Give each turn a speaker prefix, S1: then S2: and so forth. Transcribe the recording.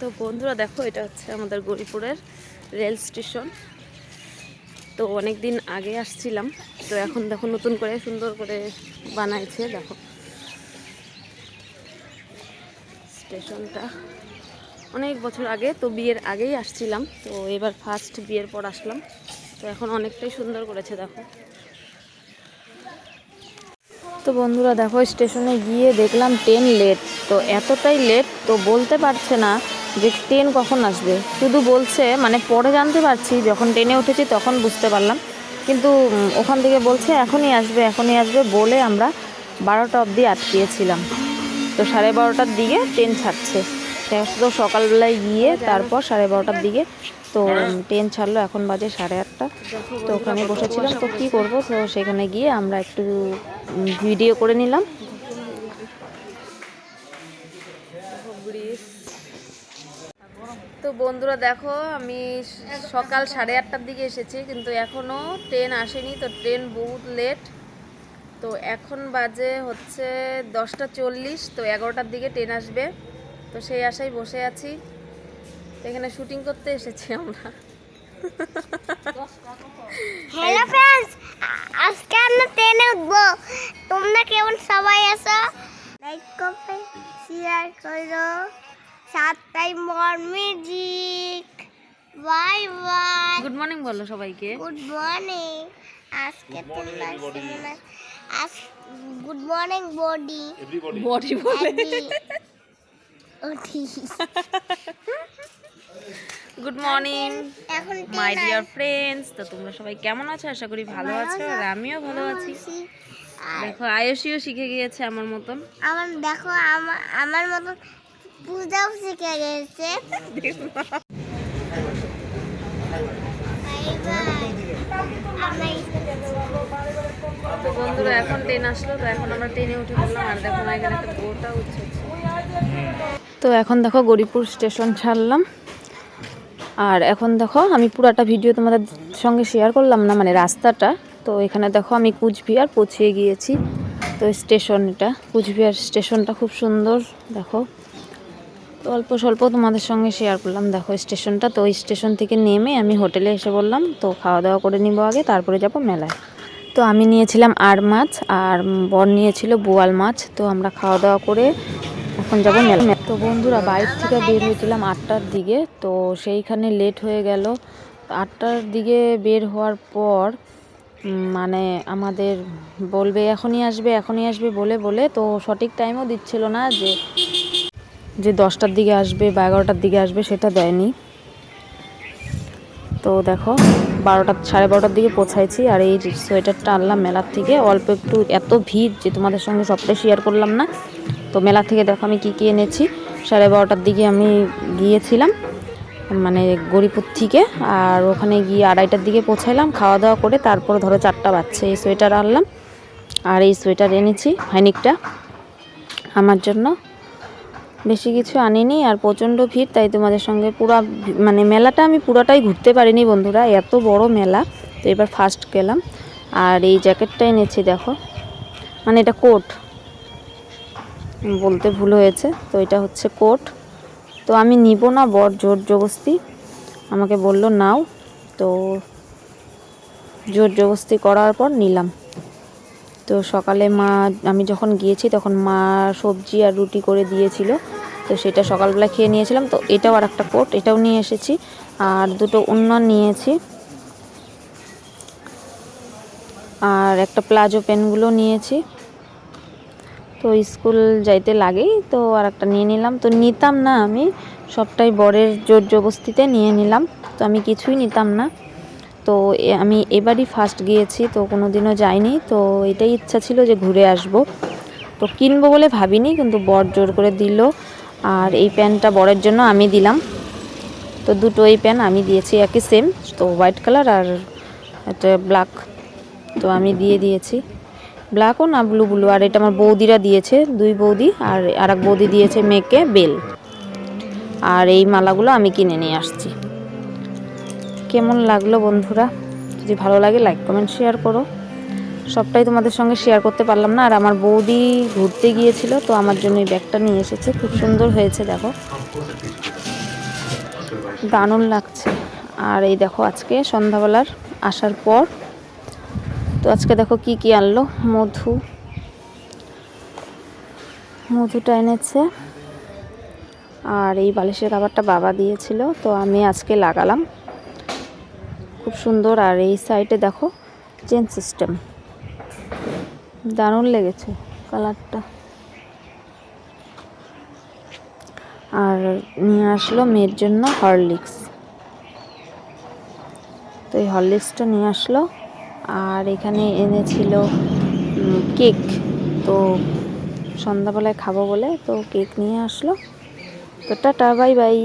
S1: তো বন্ধুরা দেখো, এটা হচ্ছে আমাদের গরিপুরের রেল স্টেশন। তো অনেক দিন আগে আসছিলাম, তো এখন দেখো নতুন করে সুন্দর করে বানাইছে, দেখো। স্টেশনটা অনেক বছর আগে, তো বিয়ের আগেই আসছিলাম, তো এবার ফার্স্ট বিয়ের পর আসলাম। তো এখন অনেকটাই সুন্দর করেছে, দেখো। তো বন্ধুরা দেখো, স্টেশনে গিয়ে দেখলাম ট্রেন লেট তো এতটাই লেট তো বলতে পারছে না যে ট্রেন কখন আসবে? শুধু বলছে মানে পরে জানতে পারছি, যখন ট্রেনে উঠেছি তখন বুঝতে পারলাম। কিন্তু ওখান থেকে বলছে, এখনই আসবে এখনই আসবে বলে আমরা বারোটা অবধি আটকিয়েছিলাম তো সাড়ে বারোটার দিকে ট্রেন ছাড়ছে। তো সকালবেলায় গিয়ে তারপর সাড়ে বারোটার দিকে তো ট্রেন ছাড়লো। এখন বাজে সাড়ে আটটা। তো ওখানে বসেছিলাম। তো কী করব? তো সেখানে গিয়ে আমরা একটু ভিডিও করে নিলাম। বন্ধুরা দেখো, আমি সকাল সাড়ে আটটার দিকে এসেছি, কিন্তু এখনও ট্রেন আসেনি, তো ট্রেন বহুত লেট তো এখন বাজে হচ্ছে দশটা চল্লিশ, তো এগারোটার দিকে ট্রেন আসবে। তো সেই আশায় বসে আছি। এখানে শুটিং করতে এসেছি আমরা।
S2: হ্যালো ফ্রেন্ডস আজকে আমরা ট্রেনে উঠবো। তোমরা কেমন সবাই আছো? লাইক করবে শেয়ার করো। সাতটাই মর music bye bye
S1: good morning বলো সবাইকে।
S2: গুড মর্নিং আজকে তোমরা আজ গুড মর্নিং বডি
S1: বডি বলে গুড মর্নিং
S2: এখন
S1: মাই ডিয়ার ফ্রেন্ডস তো তোমরা সবাই কেমন আছো? আশা করি ভালো আছো আর আমিও ভালো আছি।
S2: আর
S1: দেখো আয়ুষিও শিখে গিয়েছে আমার মতন।
S2: আমার দেখো আমার আমার পূজাও শিখে গেছে
S1: তো বন্ধুরা এখন ট্রেন আসলো তো এখন আমরা ট্রেনে উঠে পড়লাম আর দেখো না এখানে একটা বোটা উঠছে। তো এখন দেখো গরিপুর স্টেশন ছাড়লাম। আর এখন দেখো আমি পুরাটা ভিডিও তোমাদের সঙ্গে শেয়ার করলাম না মানে রাস্তাটা। তো এখানে দেখো আমি কুচবিহার পৌঁছিয়ে গিয়েছি। তো স্টেশন এটা কুচবিহার স্টেশনটা খুব সুন্দর দেখো। তো অল্প স্বল্প তোমাদের সঙ্গে শেয়ার করলাম। দেখো স্টেশনটা তো ওই স্টেশন থেকে নেমে আমি হোটেলে এসে বললাম, তো খাওয়া দাওয়া করে নিব আগে, তারপরে যাব মেলায়। তো আমি নিয়েছিলাম আর মাছ, আর বর নিয়েছিল বোয়াল মাছ। তো আমরা খাওয়া দাওয়া করে এখন যাব মেলা তো বন্ধুরা বাইরে থেকে বের হয়েছিলাম আটটার দিকে, তো সেইখানে লেট হয়ে গেল। আটটার দিকে বের হওয়ার পর মানে আমাদের বলবে, এখনই আসবে এখনই আসবে, বলে বলে, তো সঠিক টাইমও দিচ্ছিল না যে যে দশটার দিকে আসবে বা এগারোটার দিকে আসবে সেটা দেয়নি। তো দেখো, বারোটা, সাড়ে বারোটার দিকে পৌঁছাইছি আর এই সোয়েটারটা আনলাম মেলার থেকে। অল্প একটু এত ভিড় যে তোমাদের সঙ্গে সবটাই শেয়ার করলাম না। তো মেলা থেকে দেখো আমি কী কী এনেছি। সাড়ে বারোটার দিকে আমি গিয়েছিলাম মানে গরিপুর থেকে আর ওখানে গিয়ে আড়াইটার দিকে পৌঁছাইলাম খাওয়া দাওয়া করে তারপর ধরো চারটা বাচ্চা এই সোয়েটার আনলাম আর এই সোয়েটার এনেছি, হাইনিকটা আমার জন্য। বেশি কিছু আনিনি আর প্রচণ্ড ভিড়, তাই তোমাদের সঙ্গে পুরা মানে মেলাটা আমি পুরাটাই ঘুরতে পারিনি বন্ধুরা, এত বড় মেলা। তো এবার ফার্স্ট গেলাম। আর এই জ্যাকেটটা এনেছি, দেখো। মানে এটা কোট বলতে ভুল হয়েছে, তো এটা হচ্ছে কোট তো আমি নিব না, বর জোর জবস্তি। আমাকে বলল, নাও। তো জোর জবস্তি করার পর নিলাম। তো সকালে মা, আমি যখন গিয়েছি, তখন মা সবজি আর রুটি করে দিয়েছিল। তো সেটা সকালবেলা খেয়ে নিয়েছিলাম। তো এটাও আর একটা কোট, এটাও নিয়ে এসেছি। আর দুটো অন্য নিয়েছি। আর একটা প্লাজো পেনগুলো নিয়েছি। তো স্কুল যাইতে লাগেই, তো আর একটা নিয়ে নিলাম। তো নিতাম না আমি, সবটাই বরের জোর জবস্তিতে নিয়ে নিলাম। তো আমি কিছুই নিতাম না। তো আমি এবারই ফার্স্ট গিয়েছি, তো কোনো দিনও যাইনি। তো এটাই ইচ্ছা ছিল যে ঘুরে আসব। তো কিনবো বলে ভাবিনি, কিন্তু বর জোর করে দিল। আর এই প্যানটা বরের জন্য আমি দিলাম। তো দুটো এই প্যান আমি দিয়েছি, একই সেম তো হোয়াইট কালার আর একটা ব্ল্যাক তো আমি দিয়ে দিয়েছি। ব্ল্যাকও না ব্লু ব্লু আর এটা আমার বৌদিরা দিয়েছে, দুই বৌদি আর আর এক বৌদি দিয়েছে মেয়েকে বেল। আর এই মালাগুলো আমি কিনে নিয়ে আসছি। কেমন লাগল বন্ধুরা? যদি ভালো লাগে লাইক কমেন্ট শেয়ার করো। সবটাই তোমাদের সঙ্গে শেয়ার করতে পারলাম না। আর আমার বৌদি ঘুরতে গিয়েছিল, তো আমার জন্য এই ব্যাগটা নিয়ে এসেছে। খুব সুন্দর হয়েছে, দেখো। দারুণ লাগছে। আর এই দেখো, আজকে সন্ধ্যাবেলার আসার পর, তো আজকে দেখো কি কি আনলো। মধু। মধুটা এনেছে। আর এই বালিশের খাবারটা বাবা দিয়েছিল, তো আমি আজকে লাগালাম। খুব সুন্দর। আর এই সাইডে দেখো চেন সিস্টেম দারুণ লেগেছে কালারটা। আর নিয়ে আসলো মেয়ের জন্য হরলিক্স। তো এই হরলিক্সটা নিয়ে আসলো। আর এখানে এনেছিল কেক। তো সন্ধ্যাবেলায় খাব বলে তো কেক নিয়ে আসলো। তো টাটা, বাই বাই।